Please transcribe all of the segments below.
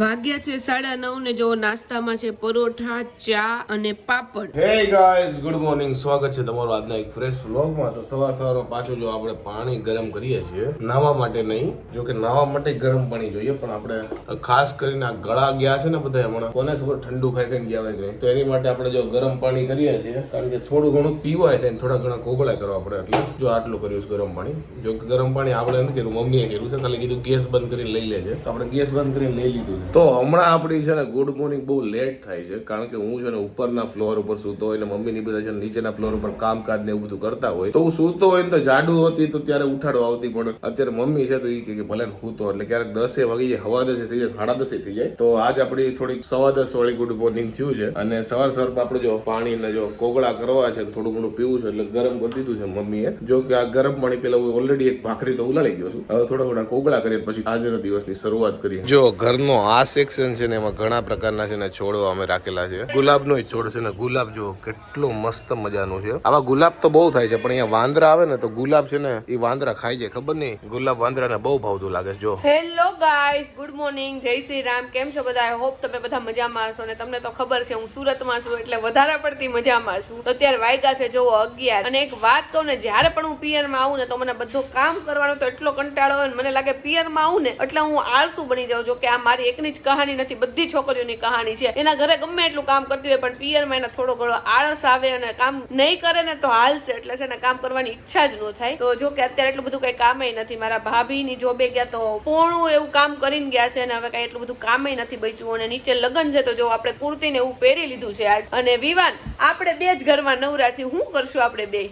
વાગ્યા છે સાડા નવ ને જો નાસ્તામાં છે પરોઠા, ચા અને પાપડ. હે ગાઈઝ ગુડ મોર્નિંગ સ્વાગત છે તમારું આજના એક ફ્રેશ વ્લોગમાં તો સવાર સવારમાં પાછું જો આપણે પાણી ગરમ કરીએ છીએ, નાવા માટે નહીં જો કે નાવા માટે ગરમ પાણી જોઈએ, પણ આપણે ખાસ કરીને આ ગળા ગયા છે ને બધા હમણાં, કોને ખબર ઠંડુ ખાઈ ખાઈને ગયા હોય તો એની માટે આપણે જો ગરમ પાણી કરીએ છીએ, કારણ કે થોડું ઘણું પીવાય થાય થોડા ઘણા કોગળા કરવા પડે, એટલે જો આટલું કર્યું છે ગરમ પાણી. જો કે ગરમ પાણી આપણે નથી કર્યું, મમ્મીએ કર્યું છે, ખાલી કીધું ગેસ બંધ કરીને લઈ લેજે. તો આપણે ગેસ બંધ કરીને લઈ લીધું છે. તો હમણાં આપણી છે ને ગુડ મોર્નિંગ બહુ લેટ થાય છે, કારણ કે હું છે ને ઉપરના ફ્લોર ઉપર સૂતો હોય ને મમ્મીની બધા છે નીચેના ફ્લોર ઉપર કામકાજ ને એવું બધું કરતા હોય, તો હું સૂતો હોય ને તો જાડુ હતી તો ત્યારે ઉઠાડો આવતી, પણ અત્યારે મમ્મી છે તો એ કે ભલે સૂતો, એટલે ક્યારેક દસે વાગી જાય હવા દસે થઈ જાય, સાડા દસે થઈ જાય. તો આજ આપણી થોડીક સવા દસ વાળી ગુડ મોર્નિંગ થયું છે, અને સવાર સવારમાં આપણે જો પાણી ને જો કોગળા કરવા છે થોડું ઘણું પીવું છે, એટલે ગરમ કરી દીધું છે મમ્મીએ. જો કે આ ગરમ પાણી પેલા હું ઓલરેડી એક ભાખરી તો ઉલાળી ગયો છું. હવે થોડા ઘણા કોગળા કરીએ પછી આજના દિવસની શરૂઆત કરીએ. જો ઘરનો આ સેક્શન છે ને એમાં ઘણા પ્રકારના છે ને છોડો અમે રાખેલા છે. ગુલાબનો છોડ છે ને ગુલાબ જો કેટલો મસ્ત મજાનું છે. આવા ગુલાબ તો બહુ થાય છે, પણ અહીંયા વાંદરા આવે ને તો ગુલાબ છે ને એ વાંદરા ખાઈ જાય ખબર નહીં? ગુલાબ વાંદરાને બહુ ભાવતું લાગે છે, જો. હેલો ગાઈસ ગુડ મોર્નિંગ જય શ્રી રામ. કેમ છો બધા? આઈ હોપ તમે બધા મજામાં હશો ને તમને તો ખબર છે, હું સુરતમાં છું એટલે વધારે પડતી મજામાં છું. તો અત્યારે વાયગા છે જોવો અગિયાર. અને એક વાત કહું ને, જ્યારે પણ હું પિયરમાં આવું ને તો મને બધું કામ કરવાનો તો એટલો કંટાળો આવે મને લાગે પિયરમાં આવું ને એટલે હું આળસુ બની જાઉં જો કે આ મારી એકની જ કહાની નથી બધી છોકરીઓની કહાની છે. એના ઘરે ગમે એટલું કામ કરતી હોય પણ પિયરમાં એને થોડો ઘણો આળસ આવે અને કામ નહીં કરે ને તો હાલશે એટલે છે ને કામ કરવાની ઈચ્છા જ ન થાય. તો જો કે અત્યારે એટલું બધું કઈ કામે નથી. મારા ભાભીની જોબે ગયા તો પોણું એવું કામ કરીને ગયા છે અને હવે કઈ એટલું બધું કામે નથી બચ્યું. અને નીચે લગ્ન છે તો જો આપણે કુર્તી ને એવું પહેરી લીધું છે આજ. અને વિવાન આપણે બે જ ઘરમાં નવરા છીએ. શું કરશું આપણે બે?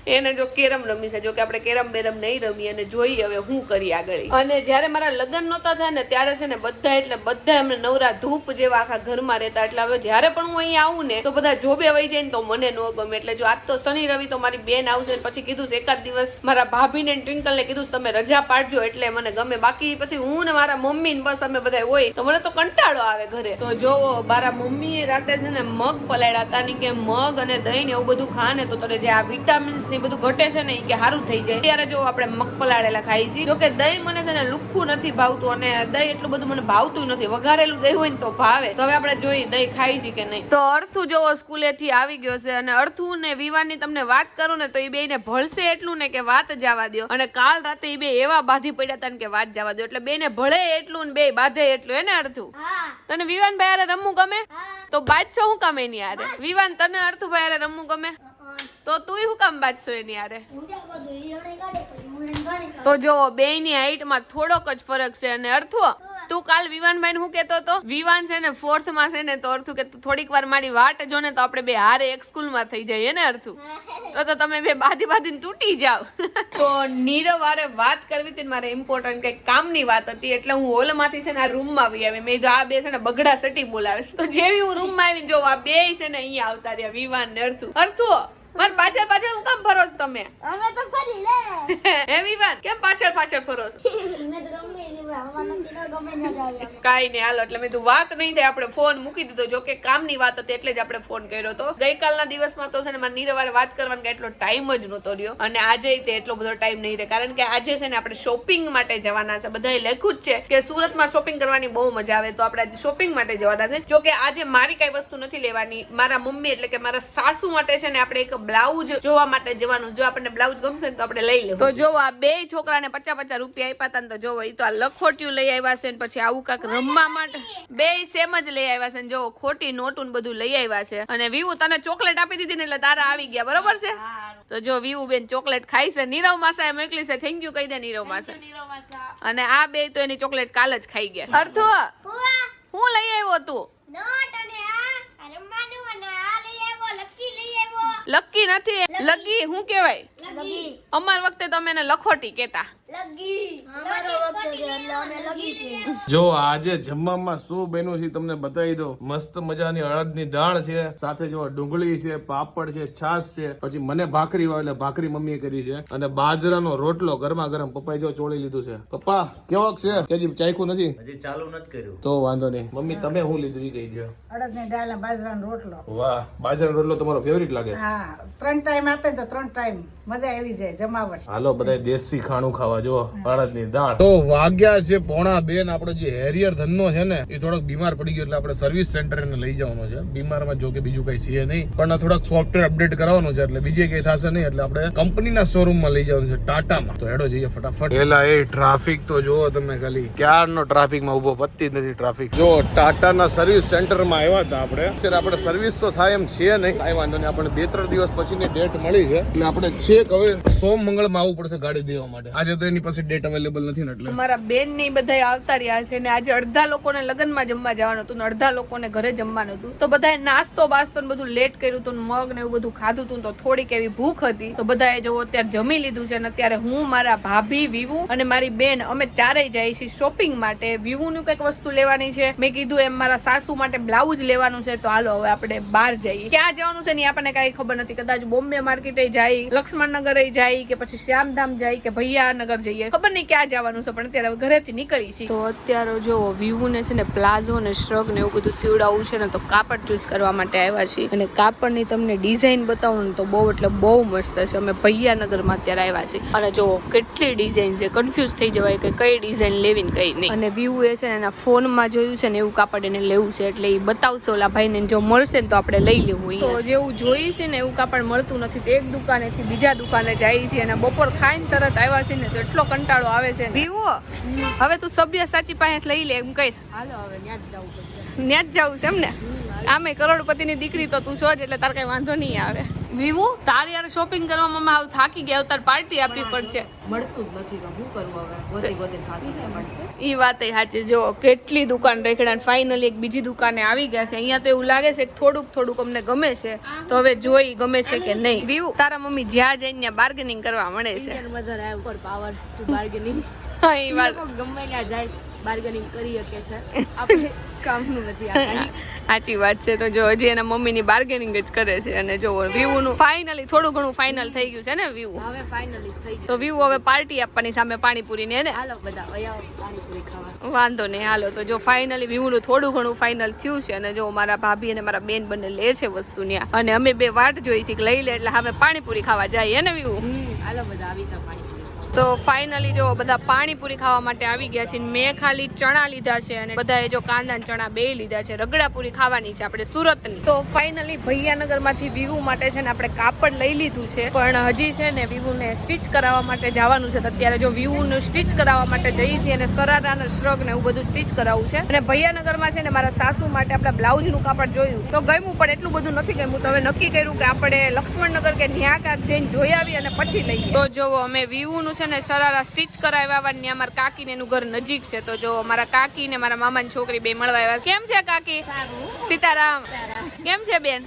એને જો કેરમ રમી છે. જો કે આપણે કેરમ બેરમ નહીં રમીએ અને જોઈએ હવે હું કરી આગળ. અને જ્યારે મારા લગ્ન નહોતા થયા ને ત્યારે છે ને બધા એટલે બધા એમને નવરા ધૂપ જેવા આખા ઘરમાં રહેતા. એટલે હવે જ્યારે પણ હું અહીંયા આવું ને, તો બધા જોબે વહી જાય ને તો મને ન ગમે. એટલે જો આજ તો શનિ, રવિ તો મારી બેન આવશે ને પછી કીધું છે એકાદ દિવસ મારા ભાભીને ટ્વિંકલને કીધું તમે રજા પાડજો એટલે મને ગમે. બાકી પછી હું ને મારા મમ્મી ને બસ અમે બધા હોય, તો મને તો કંટાળો આવે ઘરે. તો જો મારા મમ્મીએ રાતે છે ને મગ પલાળ્યા હતા ને કે મગ અને દહીં ને એવું બધું ખા ને તો તને જે આ વિટામિન્સ ને બધું ઘટે છે ને એ કે સારું થઈ જાય. ત્યારે જો આપણે મગ પલાળેલા ખાઈ છીએ જો કે દહીં મને છે ને લુખ્ખું નથી ભાવતું અને દહીં એટલું બધું મને ભાવતું નથી. વઘારેલું દહીં હોય ને તો ભાવે. તો હવે આપણે જોઈએ દહીં ખાઈ છે કે નહીં. તો અર્થુ જોવો સ્કૂલેથી આવી ગયો છે અને અર્થુ ને વિવાની તમને વાત કરું ને તો એ બેને ભળશે એટલું ને કે વાત જવા દ્યો. અને કાલ રાતે એ બે એવા બાધી પડ્યા હતા કે વાત જવા દો એટલે બેને ભળે એટલું ને બે બાધે એટલું. એને ને અર્થુ? તને વિવાન ભાઈ હારે રમવું ગમે? તો બાદશો હું કામ એની હારે? વિવાન તને અર્થુ ભાઈ રમવું ગમે? તો તું શું કામ બાદશો એની હારે? તો જો બે ની હાઈટમાં થોડોક જ ફરક છે અને અર્થો, તું કાલ વિવાનભાઈ શું કેતો હતો? વિવાન છે ને ફોર્થમાં છે ને, તો અર્થું કે થોડીક વાર મારી વાટ જો ને તો આપણે બે હારે એક સ્કૂલમાં થઈ જઈએ ને, અર્થું. તો તો તમે બે બાધી બાંધીને તૂટી જાવ તો નીરવ હારે વાત કરવી હતી મારે ઇમ્પોર્ટન્ટ કંઈક કામની વાત હતી, એટલે હું હોલમાંથી છે ને, આ રૂમમાં આવી આવી. મેં આ બે છે ને, બગડા સટી બોલાવે તો જેવી હું રૂમમાં આવીને જો, આ બે છે ને, અહીંયા આવતા રહ્યા, વિવાન ને અર્થું. અર્થુ માર પાછળ પાછળ હું કામ ફરો છો તમે? અમે તો ફરી લે એમ વિવાન કેમ પાછળ પાછળ ફરો છો? કાઈ નહીં હાલો એટલે મેં તું વાત નહીં થાય આપણે ફોન મૂકી દીધો. જો કે કામની વાત હતી એટલે જ આપણે ફોન કર્યો હતો. ગઈકાલના દિવસમાં તો છે ને મારે નીરવારે વાત કરવાનો કે એટલો ટાઈમ જ નહોતો રહ્યો. અને આજે તે એટલો બધો ટાઈમ નહીં રહે. કારણ કે આજે છે ને આપણે શોપિંગ માટે જવાના છે. બધાએ લખ્યું જ છે કે સુરતમાં શોપિંગ કરવાની બહુ મજા આવે તો આપણે આજે શોપિંગ માટે જવાના છે. જો કે આજે મારી કઈ વસ્તુ નથી લેવાની. મારા મમ્મી એટલે કે મારા સાસુ માટે છે ને આપણે એક બ્લાઉઝ જોવા માટે જવાનું. જો આપણને બ્લાઉઝ ગમશે ને તો આપણે લઈ લેવું. તો જો આ બે છોકરાને પચાસ પચાસ રૂપિયા આપ્યા હતા તો જોવો એ તો આ લખોટિયું લઈ આવ્યા છે ને પછી આવું કાંક રમવા માટે. બે સેમ જ લઈ આવ્યા છે ને જો ખોટી નોટું ને બધું લઈ આવ્યા છે. અને વિવુ તને ચોકલેટ આપી દીધી ને એટલે તારા આવી ગયા બરોબર છે? તો જો વિવુ બેન ચોકલેટ ખાઈ છે. નીરવ માસા મોકલી છે. થેન્ક યુ કહી દે નીરવ માસા. અને આ બે તો એની ચોકલેટ કાલ જ ખાઈ ગયા. અર્થો? હું લઈ આવ્યો તું? લક્કી અને આ આ રમવાનું અને આ લઈ આવ્યો લકી લઈ લકી નથી. લગી હું કેવાય અમાર વખતે તમે એને લખોટી કેતા જો આજે જમવામાં શું બન્યું છે તમને બતાવી દો મસ્ત મજાની અડદની દાળ છે સાથે જો ડુંગળી છે પાપડ છે છાસ છે પછી મને ભાખરી હોય એટલે ભાખરી મમ્મીએ કરી છે. અને બાજરાનો રોટલો ગરમા ગરમ પપ્પાએ જો ચોળી લીધું છે. પપ્પા કેવોક છે? કે હજી ચાખ્યું નથી? હજી ચાલુ નથી કર્યું. તો વાંધો નહીં. મમ્મી તમે શું લીધું એ કહી દો અડદની દાળ અને બાજરાનો રોટલો. વાહ બાજરાનો રોટલો તમારો ફેવરિટ લાગે છે. હા ત્રણ ટાઈમ આપે ને તો ત્રણ ટાઈમ મજા આવી જાય જમાવટ. હાલો બધા દેશી ખાણું ખાવા જો. અડદની દાળ. તો વાગ્યા છે પોણા બેન ને આપણો જે હેરિયર ધંધો છે ને એ થોડોક બીમાર પડી ગયો એટલે આપણે સર્વિસ સેન્ટર એને લઈ જવાનો છે. બીમારમાં જો કે બીજું કઈ છે નહીં પણ થોડાક સોફ્ટવેર અપડેટ કરાવવાનું છે એટલે બીજે કઈ થશે નહીં એટલે આપણે કંપનીના શોરૂમમાં લઈ જવાનું છે ટાટામાં. તો હેડો જઈએ ફટાફટ. પેલા એ ટ્રાફિક તો જુઓ તમે ખાલી. ક્યારનો ટ્રાફિકમાં ઊભો પત્તી જ નથી ટ્રાફિક જો ટાટાના સર્વિસ સેન્ટરમાં આવ્યા હતા આપણે અત્યારે આપણે સર્વિસ તો થાય એમ છે નહીં. કાંઈ વાંધો નહીં આપણે બે ત્રણ દિવસ પછીની ડેટ મળી છે. એટલે આપણે છેક હવે સોમ મંગળમાં આવવું પડશે ગાડી દેવા માટે. આજે તો એની પાસે ડેટ અવેલેબલ નથી ને એટલે. મારા બેન ને બધા આવતા રહ્યા છે ને આજે અડધા લોકોને લગ્નમાં જમવા જવાનું હતું ને અડધા લોકોને ઘરે જમવાનું હતું. તો બધાએ નાસ્તો બાસ્તો ને બધું લેટ કર્યું હતું મગ ને એવું બધું ખાધું હતું તો થોડીક એવી ભૂખ હતી. તો બધાએ જો અત્યારે જમી લીધું છે ને અત્યારે હું, મારા ભાભી, વિવુ અને મારી બેન અમે ચારેય જઈએ છીએ શોપિંગ માટે. વિવુ નું કંઈક વસ્તુ લેવાની છે. મેં કીધું એમ મારા સાસુ માટે બ્લાઉઝ લેવાનું છે. તો હાલો, હવે આપણે બહાર જઈએ. ક્યાં જવાનું છે ને આપણને કઈ ખબર નથી. કદાચ બોમ્બે માર્કેટે જાય, લક્ષ્મણનગરે જાય કે પછી શ્યામધામ જાય કે ભૈયાનગર જઈએ. ખબર નહીં ક્યાં જવાનું છે પણ અત્યારે ઘરેથી નીકળી છીએ. તો અત્યારે જો વ્યૂ ને છે ને પ્લાઝો ને શ્રગ ને એવું બધું સીવડાવું છે ને તો કાપડ ચૂઝ કરવા માટે આવ્યા છીએ. અને કાપડની તમને ડિઝાઇન બતાવું ને તો બહુ એટલે બહુ મસ્ત છે. અમે ભૈયાનગરમાં અત્યારે આવ્યા છીએ. અને જો કેટલી ડિઝાઇન છે કન્ફ્યુઝ થઈ જવાય કે કઈ ડિઝાઇન લેવી ને કઈ નહીં. અને વ્યૂ એ છે ને એના ફોનમાં જોયું છે ને એવું કાપડ એને લેવું છે એટલે એ બતાવશો ઓલા ભાઈને જો મળશે ને તો આપણે લઈ લેવું તો જેવું જોઈએ છે ને એવું કાપડ મળતું નથી. તો એક દુકાનેથી બીજા દુકાને જાય છે. અને બપોર ખાઈને તરત આવ્યા છે ને તો એટલો કંટાળો આવે છે વિવો હવે તું સભ્ય સાચી પાસે લઈ લે એમ કઈ હાલો હવે ત્યાં જ જવું પડશે. જ જવું છે એમ ને? આમે કરોડપતિની દીકરી તો તું છો જ એટલે તાર કઈ વાંધો નહીં આવે. વિવો તારે યાર શોપિંગ કરવામાં હાવ થાકી ગયા તાર પાર્ટી આપવી પડશે. મળતું જ નથી હું કરું હવે? ગોતી ગોતી થાકી ગયા. ઈ વાત સાચી જો કેટલી દુકાન રેખડા ફાઇનલી એક બીજી દુકાને આવી ગયા છે. અહીંયા તો એવું લાગે છે કે થોડુંક થોડુંક અમને ગમે છે તો હવે જોઈ ગમે છે કે નહીં. વિવું તારા મમ્મી જ્યાં જઈને ત્યાં બાર્ગેનિંગ કરવા મળે છે. Mother I for power to હા ઈ વાત. ગમે ત્યાં જાય. બાર્ગેનિંગ કરી શકે છે. આપણે કામનું નથી સાચી વાત છે. તો જો હજી એના મમ્મીની બાર્ગેનિંગ જ કરે છે અને જો વિવુનું ફાઇનલી થોડું ઘણું ફાઇનલ થઈ ગયું છે ને વ્યૂ. હવે ફાઇનલી થઈ તો ગયું હવે પાર્ટી આપવાની સામે પાણીપુરીની ને? હાલો બધા પાણીપુરી ખાવા. વાંધો નહીં હાલો. તો જો ફાઇનલી વિવુનું થોડું ઘણું ફાઇનલ થયું છે અને જો મારા ભાભી અને મારા બેન બંને લે છે વસ્તુ અને અમે બે વાટ જોઈ છે કે લઈ લે એટલે હવે પાણીપુરી ખાવા જઈએ ને વિવુ હાલો બધા આવી ખાવા. તો ફાઇનલી જો બધા પાણીપુરી ખાવા માટે આવી ગયા છે મેં ખાલી ચણા લીધા છે અને બધાએ જો કાંદા ચણા બે લીધા છે. રગડાપુરી ખાવાની છે આપણે સુરતની. તો ફાઇનલી ભૈયાનગરમાંથી વિવુ માટે છે ને આપણે કાપડ લઈ લીધું છે. પણ હજી છે ને વિવુને સ્ટિચ કરાવવા માટે જવાનું છે. અત્યારે જો વિવુનું સ્ટિચ કરાવવા માટે જઈએ છીએ અને સરારા અને શ્રગ ને એવું બધું સ્ટિચ કરાવવું છે. અને ભૈયાનગરમાં છે ને મારા સાસુ માટે આપણે બ્લાઉઝનું કાપડ જોયું. તો ગમ્યું પણ એટલું બધું નથી ગમ્યું. તો હવે નક્કી કર્યું કે આપણે લક્ષ્મણનગર કે ન્યા કાંક જઈને જોઈ આવી અને પછી લઈએ. તો જો અમે વિવુનું છે ને સરારા સ્ટીચ કરાવ્યા ને અમારા કાકી ને એનું ઘર નજીક છે. તો જો અમારા કાકી ને મારા મામાની છોકરી બે મળવા આવ્યા કેમ છે કાકી? સીતારામ. કેમ છે બેન?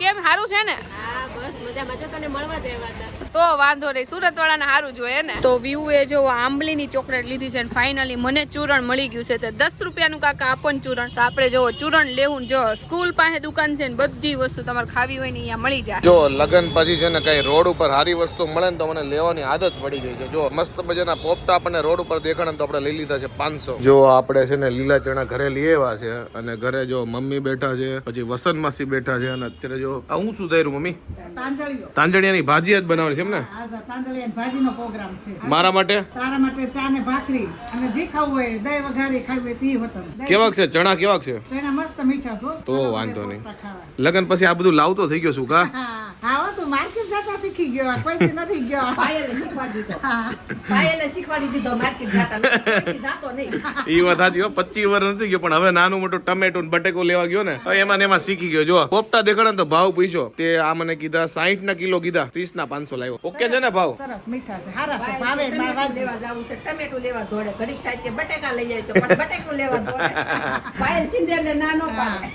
કેમ સારું છે ને? હા બસ મજામાં. તને મળવા દેવા હતા. તો વાંધો નહીં. સુરત વાળાને સારું જોઈએ ને. તો વ્યૂ એ જો આંબલીની ચોકલેટ લીધી છે ફાઇનલી મને ચૂરણ મળી ગયું છે. તો દસ રૂપિયાનું કાકા આપો ને ચૂરણ. તો આપણે જો ચૂરણ લેવું જો સ્કૂલ પાસે દુકાન છે ને બધી વસ્તુ તમારે ખાવી હોય ને અહીંયા મળી જાય. જો લગન પછી છે ને કઈ રોડ ઉપર સારી વસ્તુ મળે ને તો મને લેવાની આદત પડી ગઈ છે. જો મસ્ત મજાના પોપટા આપણને રોડ ઉપર દેખાડે તો આપણે લઈ લીધા છે પાંચસો. જો આપણે છે ને લીલા ચણા ઘરે લઈ આવ્યા છે અને ઘરે જો મમ્મી બેઠા છે પછી વસંત માસી બેઠા છે અને અત્યારે જો આ હું શું થઈ મમ્મી? તાંજણિયાની ભાજી જ બનાવવાની છે એમ ને ભાજીનો પ્રોગ્રામ છે. મારા માટે? તારા માટે ચા ને ભાખરી અને જે ખાવું હોય દહીં વઘારી ખાવી તે હોતન કેવાક છે? ચણા કેવાક છે? ચણા મસ્ત મીઠા છો. તો વાંધો નહીં. લગન પછી આ બધું લાવતો થઈ ગયો છું કા? હા હા માર્કેટ જતા શીખી ગયો કોઈ નથી ગયો. પાયલે શીખવાડી દીધો. પાયલે શીખવાડી દીધો માર્કેટ જાતા જાતો નહીં. એ વાત સાચી હો પચીસ વર્ષ નથી ગયો પણ હવે નાનું મોટું ટમેટો ને બટેકો લેવા ગયો ને એમાં એમાં શીખી ગયો. જો પોપટા દેખાડે ને તો ભાવ પૂછ્યો તે આ મને કીધા સાહીઠ ના કિલો કીધા ત્રીસ ના પાંચસો લાવ્યો ઓકે છે ને ભાવ? સરસ મીઠા છે હારા છે ભાવે લેવા જાવું છે ટમેટું લેવા દોડે. ઘડીક થાય કે બટેકા લઈ જાય તો પણ બટેકું લેવા દોડે. પાયલ સિંધે ને નાનો પાડે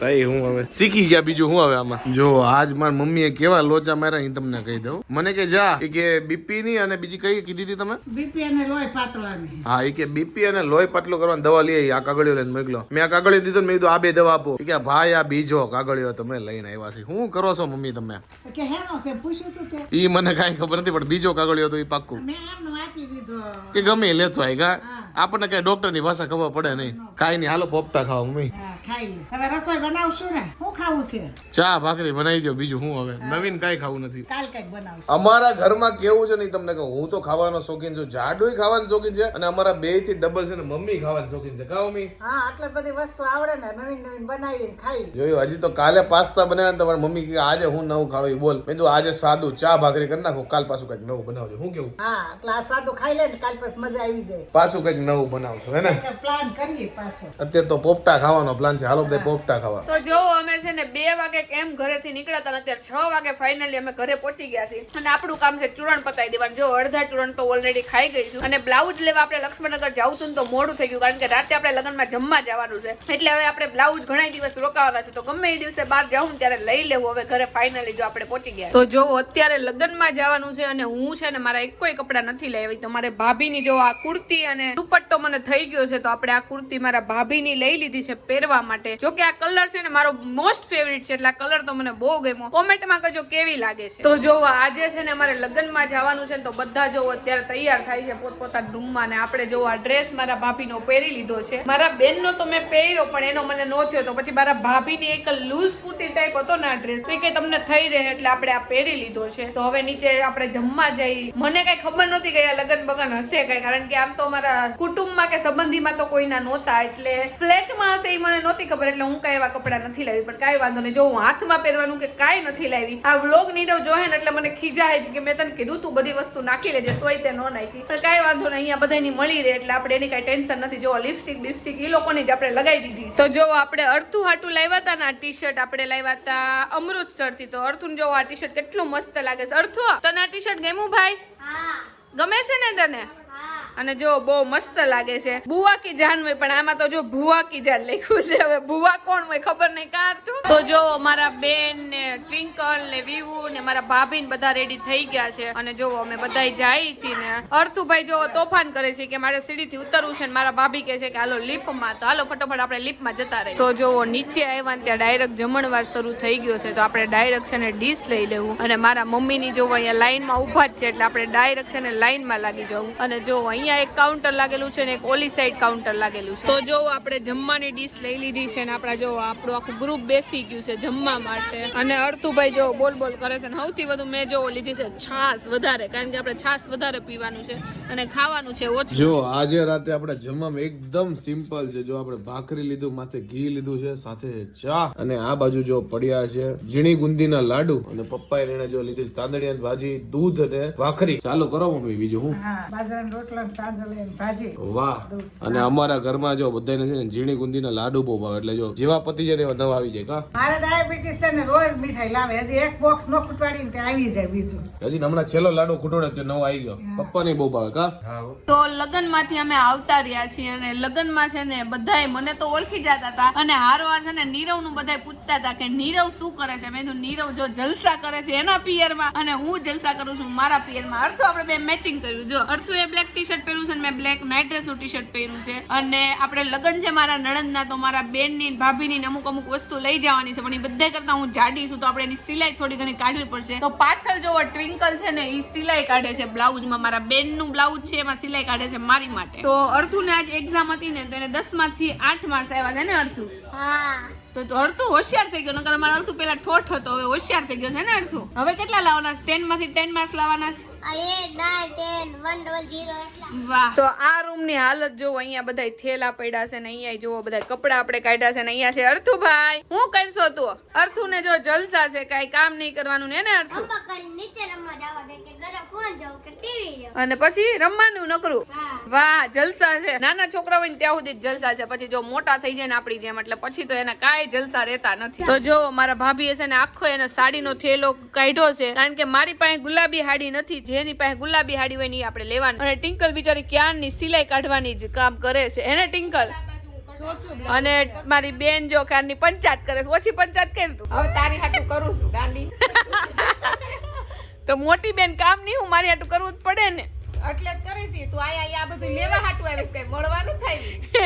તઈ હું હવે શીખી ગયા બીજું હું હવે આમાં? જો આજ માર મમ્મીએ કેવા લોચા માર્યા હું તમને કહી દઉં. મને કે જા એ કે બીપી ની અને બીજી કઈ કીધી હતી તમે? બીપી અને લોહી પાતળાની. હા એ કે બીપી અને લોહી પતલું કરવાની દવા લઈ આ કાગળિયો લઈને મોકલો. મેં આ કાગળિયો દીધો મેં કીધું આ બે દવા આપો. કે ભાઈ આ બીજો કાગળિયો તમે લઈને આવ્યા છે. શું કરો છો મમ્મી તમે? કે હેનો છે પૂછ્યું તું તે. ઈ મને કાંઈ ખબર નથી પણ બીજો કાગળિયો તો ઈ પાક્કું. મેં એમનો આપી દીધો. કે ગમે એ લેતો આય કા? આપણને કઈ ડોક્ટરની ભાષા ખબર પડે નહીં. કાંઈ નહીં હાલો પોપટા ખાવ મમ્મી. હા ખાઈ લે. હવે રસોઈ બનાવશું ને? શું ખાવું છે? ચા ભાખરી બનાવી દો બીજું શું હવે? નવીન કાંઈ ખાવું નથી. કાલ કંઈક બનાવશું. અમારા ઘરમાં કેવું છે નહીં તમને કહું? હું તો ખાવાનો શોખીન છું. જાડુય ખાવાનો શોખીન છે અને અમારા બેથી ડબલ છે ને મમ્મી ખાવાની શોખીન છે. કા મમ્મી? હા આટલી બધી વસ્તુ આવડે ને નવીન નવીન બનાવીને ખાઈ જોયું હજી તો કાલે પાસ્તા બનાવ્યા ને તમારી મમ્મી કે આજે હું નવું ખાવી બોલ. મેં આજે સાદું ચા ભાખરી કરી નાખું કાલ પાછું કંઈક નવું બનાવજો. હું કેવું? હા એટલે સાદું ખાઈ લે ને કાલ પછી મજા આવી જાય. પાછું કંઈક નવું બનાવશું હે ને? પ્લાન કરીએ પાછો. અત્યારે તો પોપટા ખાવાનો પ્લાન છે. હાલો બધા પોપટા ખાવા. તો જો અમે છે ને બે વાગે કેમ ઘરેથી નીકળ્યા હતા અત્યારે છ વાગે ફાઇનલી અમે ઘરે પહોંચી ગયા છીએ. અને આપણું કામ છે ચૂરણ પતાવી દેવાનું. જો અડધા ચૂરણ તો ઓલરેડી ખાઈ ગઈ છું અને બ્લાઉઝ લેવા આપણે લક્ષ્મણનગર જાવું હતું ને તો મોડું થઈ ગયું કારણ કે રાતે આપણે લગ્નમાં જમવા જવાનું છે. એટલે હવે આપણે બ્લાઉઝ ઘણા દિવસ રોકાવાના છે. તો ગમે એ દિવસે બહાર જાઉં ત્યારે લઈ લેવું. હવે ઘરે ફાઇનલી જો આપણે પહોંચી ગયા. તો જો અત્યારે લગ્નમાં જવાનું છે અને હું છે ને મારા એક કોઈ કપડાં નથી લેવી તો મારે ભાભીની જો આ કુર્તી અને દુપટ્ટો મને થઈ ગયો છે, તો આપણે આ કુર્તી મારા ભાભીની લઈ લીધી છે પહેરવા માટે. જો કે આ કલર છે ને મારો મોસ્ટ ફેવરિટ છે, એટલે આ કલર તો મને બહુ ગમ્યો. કોમેન્ટમાં કહેજો કેવી લાગે છે. તો જો આજે છે ને અમારે લગ્નમાં જવાનું છે ને, તો બધા જો અત્યારે તૈયાર થાય છે પોતપોતાના રૂમમાં ને આપણે જો આ ડ્રેસ મારા ભાભીનો પહેરી લીધો છે. મારા બેનનો તો મેં પહેર્યો, પણ એનો મને નો થયો, તો પછી મારા ભાભીની એક લૂઝ કુર્તી ટાઈપ હતો ને આ ડ્રેસ કે તમને થઈ રહે એટલે આપણે આ પહેરી લીધો છે. તો હવે નીચે આપણે જમવા જઈ. મને કઈ ખબર નહોતી કે આ લગન બગન હશે કઈ, કારણ કે આમ તો મારા કુટુંબમાં કે સંબંધીમાં તો કોઈના નહોતા એટલે ફ્લેટમાં હશે એ મને નહોતી ખબર એટલે હું કાંઈ એવા કપડાં નથી લાવી પણ કાંઈ વાંધો નહીં. જો હું હાથમાં પહેરવાનું કે કાંઈ નથી લાવી આ વ્લોગ નીરવ જોહે ને એટલે મને ખીજાય છે કે મેં તને કીધું તું બધી વસ્તુ નાખી લેજે તોય તે ન નાખી. પણ કાંઈ વાંધો નહીં અહીંયા બધાની મળી રહે એટલે આપણે એની કાંઈ ટેન્શન નથી. જો લિપસ્ટિક બિપસ્ટિક એ લોકોની જ આપણે લગાવી દીધી તો જો આપણે અડધું હાટું લાવ્યા હતા ને આ ટી શર્ટ આપણે લાવ્યા હતા અમૃતસરથી તો અર્થુન જો આ ટી શર્ટ કેટલું મસ્ત લાગે છે. અર્થુ તને આ ટી શર્ટ ગમ્યું ભાઈ? ગમે છે ને તને? અને જો બહુ મસ્ત લાગે છે. બુવા કી જાન હોય, પણ આમાં તો જો ભુવા કી જાન લખ્યું છે. હવે ભુવા કોણ હોય ખબર નહીં, કાર તું. જો મારા બેન ને ટ્વિંકલ ને વિવુ ને મારા ભાભી ને બધા રેડી થઈ ગયા છે. અને જો અમે બધાય જાય છીએ ને. અર્થુભાઈ જો તોફાન કરે છે કે મારે સીડીથી ઉતરવું છે ને મારા ભાભી કહે છે કે હાલો લીપમાં તો હાલો ફટોફટ આપણે લિફ્ટમાં જતા રહીએ. તો જો નીચે આવ્યા ને ત્યાં ડાયરેક્ટ જમણવાર શરૂ થઈ ગયો છે. તો આપણે ડાયરેક્ટ છે ને ડીશ લઈ લેવું. અને મારા મમ્મીની જો અહીંયા લાઈનમાં ઊભા જ છે, એટલે આપણે ડાયરેક્ટ છે ને લાઈનમાં લાગી જવું. અને જો અહીંયા એક કાઉન્ટર લાગેલું છે ને એક ઓલી સાઈડ કાઉન્ટર લાગેલું છે. તો જો આપણે જમવાની ડીશ લઈ લીધી છે ને આપણા જો આપણું આખું ગ્રુપ બેસી ગયું છે જમવા માટે. અને અર્થુભાઈ જો બોલ બોલ કરે છે ને સૌથી વધુ મેં જો લીધી છે છાસ વધારે કારણ કે આપણે છાસ વધારે પીવાનું છે અને ખાવાનું છે ઓછું. જો આજે રાતે આપણે જમવામાં એકદમ સિમ્પલ છે. જો આપણે ભાખરી લીધું માથે ઘી લીધું છે સાથે ચા અને આ બાજુ જો પડ્યા છે ઝીણી ગુંદીના લાડુ. અને પપ્પાએ એને જો લીધી છે તાંદળિયાની ભાજી દૂધ અને ભાખરી. ચાલુ કરો મમ્મી બીજું હું બાજરાના રોટલા ભાજી. વાહ. અને અમારા ઘરમાં જો બધાને છે ને ઝીણી ગુંદીના લાડુ બહુ ભાવે. એટલે જો જેવા પતિ જાય એવા નવા આવી જાય કા? મારે ડાયાબિટીસ છે ને રોજ મીઠાઈ લાવે. હજી એક બોક્સ નો ખૂટવાડીને તે આવી જાય બીજું. હજી હમણાં છેલ્લો લાડુ ખૂટોડે તે નવો આવી ગયો. પપ્પાને બહુ ભાવે કા? તો લગ્નમાંથી અમે આવતા રહ્યા છીએ અને લગ્નમાં છે ને બધાય મને તો ઓળખી જતા હતા અને હારવાર છે ને નીરવનું બધાય પૂછતા હતા કે નીરવ શું કરે છે? મેં કીધું નીરવ જો જલસા કરે છે એના પિયરમાં. અને હું જલસા કરું છું મારા પિયરમાં. અર્થો આપણે બે મેચિંગ કર્યું. જો અર્થુ એ બ્લેક ટી શર્ટ પહેર્યું છે અને મેં બ્લેક નાઇટ ડ્રેસનું ટી શર્ટ પહેર્યું છે. અને આપણે લગ્ન છે મારા નણંદના, તો મારા બેનની ની ભાભીની ની અમુક અમુક વસ્તુ લઈ જવાની છે. પણ એ બધા કરતા હું જાડી છું, તો આપણે એની સિલાઈ થોડી ઘણી કાઢવી પડશે. તો પાછળ જોવો ટ્વિંકલ છે ને એ સિલાઈ કાઢે છે બ્લાઉઝમાં. મારા બેનનું બ્લાઉઝ છે, એમાં સિલાઈ કાઢે છે મારી માટે. તો અર્થુને આજ એક્ઝામ હતી ને તેને દસમાંથી આઠ માર્ક્સ આવ્યા છે ને, અર્થુ? હા. તો અડધું હોશિયાર થઈ ગયો નકર અમારો અડધું પેલા ઠોઠ હતો હવે હોશિયાર થઈ ગયો છે ને અડધું? હવે કેટલા લાવવાના છે? ટેનમાંથી ટેન માર્ક્સ લાવવાના છે? તો આ રૂમની હાલત જો અહીંયા બધા થેલા પડ્યા છે ને અહીંયા જોવો બધા કપડા આપણે કાઢ્યા છે ને અહીંયા છે. અર્થુભાઈ હું કરશો તું? અર્થુ ને જો જલસા છે કઈ કામ નહીં કરવાનું ને ને અર્થુ? પપ્પા કરી નીચે રમવા જવા દે કે ઘરે ફોન જાવ કે ટીવી જાવ અને પછી રમવાનું નકરું? હા. વાહ જલસા છે. નાના છોકરા હોય ત્યાં સુધી જ જલસા છે. પછી જો મોટા થઈ જાય ને આપણી જેમ એટલે પછી તો એને કાંઈ જલસા રહેતા નથી. તો જો મારા ભાભી છે ને આખો એને સાડીનો થેલો કાઢ્યો છે કારણ કે મારી પાસે ગુલાબી હાડી નથી જેની પાસે ગુલાબી હાડી હોય ને આપણે લેવાની. અને ટિંકલ બિચારી ક્યારની સિલાઈ કાઢવાની જ કામ કરે છે. એને ટિંકલ? અને મારી બેન જો ક્યારની પંચાયત કરે છે. ઓછી પંચાયત કેમ તું? હવે તારી હાટું કરું છું ગાંડી. તો મોટી બેન કામ નહીં હું મારી હાટું કરવું જ પડે ને. એટલે જ કરી છે તું આયા આ બધું લેવા હાટું આવીશ કઈ. મળવાનું થાય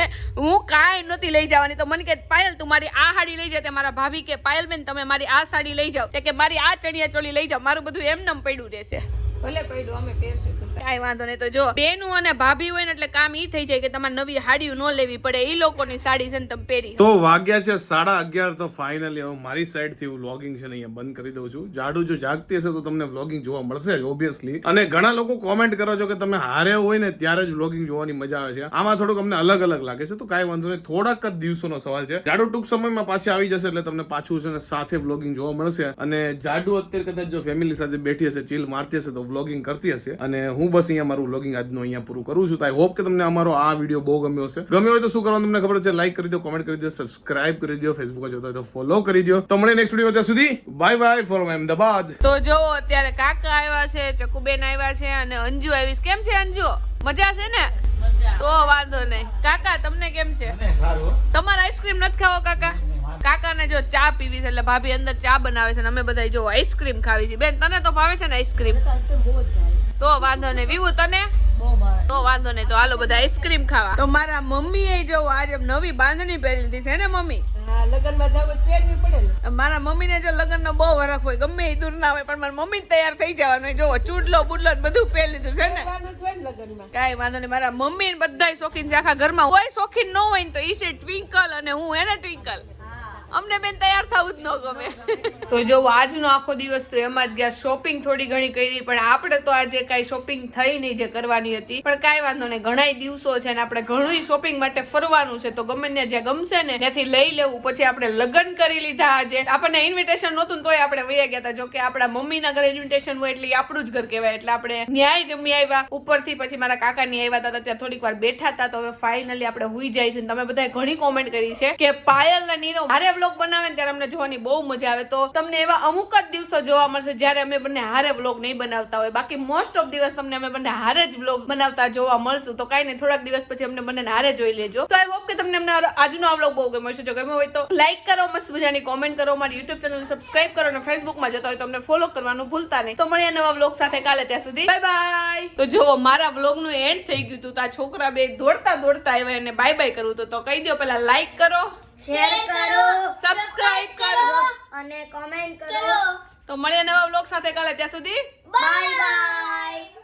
હું કાંઈ નહોતી લઈ જવાની. તો મને કે, પાયલ, તું મારી આ સાડી લઈ જા. તે મારા ભાભી કે, પાયલ બેન, તમે મારી આ સાડી લઈ જાઓ. કે, મારી આ ચણિયા ચોલી લઈ જાઓ. મારું બધું એમનેમ પડ્યું રહેશે. ભલે પડ્યું અમે પહેરશું કાંઈ. વાંધો નહીં. તો જો બેનું અને ભાભી હોય ને એટલે કામ ઈ થઈ જાય કે તમારે નવી સાડીઓ ન લેવી પડે. ઈ લોકોની સાડી છે ને તમે પહેરી તો વાગ્યા છે સાડા અગિયાર તો ફાઇનલી હવે મારી સાઈડથી વ્લોગિંગ છે ને અહીંયા બંધ કરી દઉં છું. જાડુ જો જાગતી હશે તો તમને વ્લોગિંગ જોવા મળશે ઓબ્વિયસલી અને ઘણા લોકો કોમેન્ટ કરો છો કે તમે હારે હોય ને ત્યારે જ વ્લોગિંગ જોવાની મજા આવે છે. આમાં થોડુંક અમને અલગ અલગ લાગે છે તો કાંઈ વાંધો નહીં. થોડાક જ દિવસોનો સવાલ છે. જાડુ ટૂંક સમયમાં પાછી આવી જશે એટલે તમને પાછું છે ને સાથે વ્લોગિંગ જોવા મળશે. અને જાડુ અત્યારે કદાચ જો ફેમિલી સાથે બેઠી હશે ચીલ મારતી હશે તો વ્લોગિંગ કરતી હશે. અને હું બસ અહીંયા મારું વ્લોગિંગ આજનું અહીંયા પૂરું કરું છું. તો આઈ હોપ કે તમને અમારો આ વીડિયો બહુ ગમ્યો હશે. ગમ્યો હોય તો શું કરવાનું? તમને ખબર છે લાઈક કરી દો કોમેન્ટ કરી દો સબસ્ક્રાઇબ કરી દો ફેસબુક જોતા હોય તો ફોલો કરી દો. તો મળે નેક્સ્ટ વીડિયો ત્યાં સુધી. બાય બાય ફોર અમદાવાદ તો જો અત્યારે કાકા આવ્યા છે ચકુબેન આવ્યા છે અને અંજુ આવીશ. કેમ છે અંજુ? મજા છે ને? તો વાંધો નહીં. કાકા તમને કેમ છે? તમારે આઈસ્ક્રીમ નથી ખાવો કાકા? કાકાને જો ચા પીવી છે એટલે ભાભી અંદર ચા બનાવે છે ને અમે બધા જો આઈસ્ક્રીમ ખાવી છે. બેન તને તો ભાવે છે ને આઈસ્ક્રીમ તો વાંધો નહીં. વિવુ તને? તો વાંધો નહીં. તો હાલો બધા આઈસ્ક્રીમ ખાવા. તો મારા મમ્મીએ જો આજે નવી બાંધણી પહેરી લીધી છે ને મમ્મી? મારા લગ્નમાં જાવ પહેરવી પડે ને. જો લગ્ન જો લગ્નનો બહુ વરખ હોય ગમે એ દૂર ના હોય પણ મારી મમ્મી તૈયાર થઈ જવાનું હોય. જો ચૂડલો બુડલો બધું પહેરી લીધું છે ને. પહેરવાનું જ હોય ને લગ્નમાં. કાંઈ વાંધો નહીં. મારા મમ્મી ને બધાય શોખીન છે. આખા ઘરમાં કોઈ શોખીન ન હોય ને તો ઈ છે ટ્વિંકલ અને હું એને ટ્વિંકલ અમને બેન તૈયાર થવું જ ન ગમે. તો જો આજનો આખો દિવસ તો એમાં જ ગયા શોપિંગ થોડી ઘણી કરી, પણ આપણે તો આજે કાંઈ શોપિંગ થઈ નહીં જે કરવાની હતી. પણ કાંઈ વાંધો નહીં, ઘણાય દિવસો છે ને આપણે ઘણું શોપિંગ માટે ફરવાનું છે, તો ગમે ને જ્યાં ગમશે ને ત્યાંથી લઈ લેવું. પછી આપણે લગ્ન કરી લીધા આજે. આપણને ઇન્વિટેશન નહોતું તોય આપણે વયા ગયા હતા. જોકે આપણા મમ્મીના ઘરે ઇન્વિટેશન હોય એટલે આપણું જ ઘર કહેવાય. એટલે આપણે ન્યાય જમી આવ્યા. ઉપરથી પછી મારા કાકાની આવ્યા હતા ત્યાં થોડીક વાર બેઠા હતા. તો હવે ફાઇનલી આપણે હુઈ જાય છે તમે બધાએ ઘણી કોમેન્ટ કરી છે કે પાયલ અને નીરવ હારે વ્લોગ બનાવે ત્યારે અમને જોવાની બહુ મજા આવે. તો તમને એવા અમુક જ દિવસો જોવા મળશે જ્યારે અમે બંને હારે વ્લોગ નહીં બનાવતા હોય. બાકી મોસ્ટ ઓફ દિવસ તમને અમે બંને હારે જ વ્લોગ બનાવતા જોવા મળશું. તો કાંઈ નહીં, થોડાક દિવસ પછી અમને બંને હારે જોઈ લેજો. તો આઈ હોપ કે તમને અમને આજનો આ વ્લોગ બહુ ગમ્યો છે જો ગમ્યો હોય તો લાઈક કરો, મસ્ત મજાની કોમેન્ટ કરો મારી યુટ્યુબ ચેનલ સબસ્ક્રાઈબ કરો અને ફેસબુકમાં જતા હોય તો અમને ફોલો કરવાનું ભૂલતા નહીં. તો મળીએ નવા વ્લોગ સાથે કાલે ત્યાં સુધી. બાય બાય તો જો મારા વ્લોગનું એન્ડ થઈ ગયું હતું. તો આ છોકરા બે દોડતા દોડતા આવ્યા અને બાય બાય કરવું તો કહી દો પેલા લાઈક કરો. શેર કરો સબસ્ક્રાઇબ કરો અને કોમેન્ટ કરો. તો મળીએ નવા બ્લોગ સાથે કાલે. ત્યાં સુધી બાય બાય